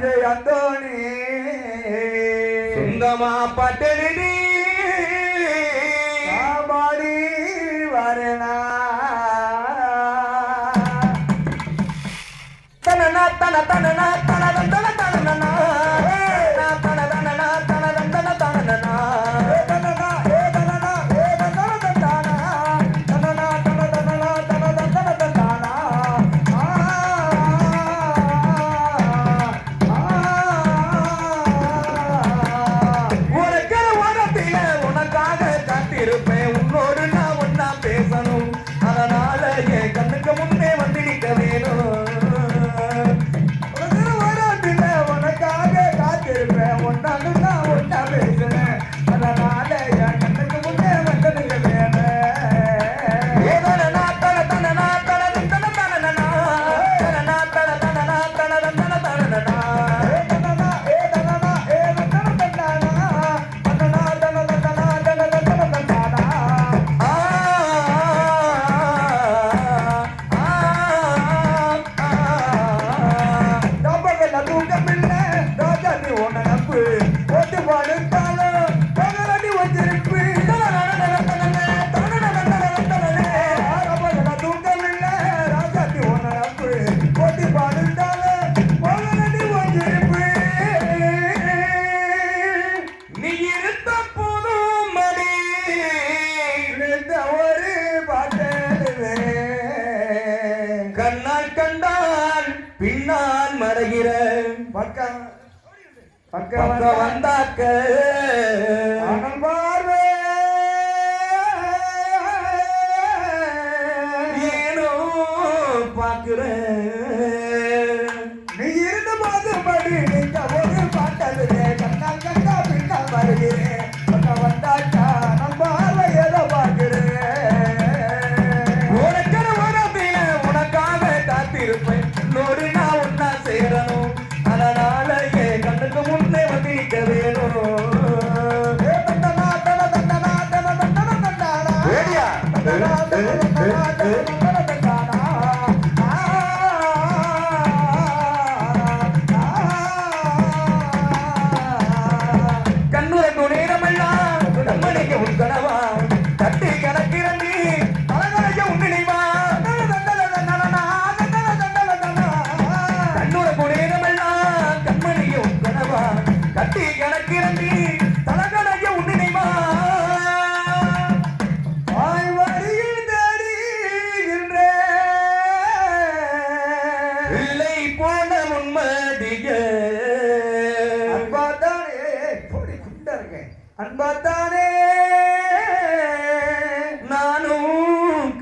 அஞ்சய் அந்தோணி. சொந்தமா பட்டணி அடி உணப்பு ஓட்டு படுத்தாலும் பகலடி வச்சிருப்பு. கண்ணால் கண்டால் பின்னால் மறைகிற பக்கம். பக்கம் வந்தாக்க கட்டா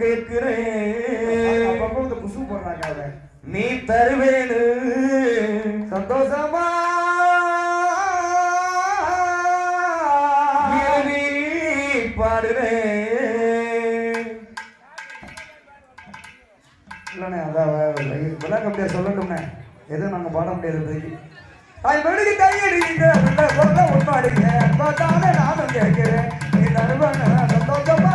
கேட்கிறேன். குசு போடுறாங்க நீ தருவேனு. சந்தோஷமா? பாடுறேன் இல்லைண்ணே அதான் விளக்க முடியாது சொல்லட்டும்ண்ணே. எதுவும் நாங்கள் பாட முடியாது அது மெழுகு தாய் அடிக்கிற சொல்ல உண்மை அடிக்கிறேன் பார்த்தாலே நானும் கேட்கிறேன். நீ தருவான? சந்தோஷமா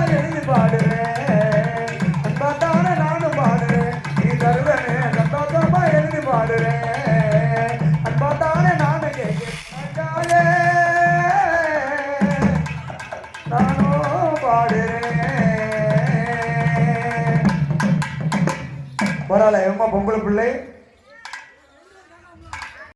பரவாயில்ல. எம்மா பொம்பளை பிள்ளை?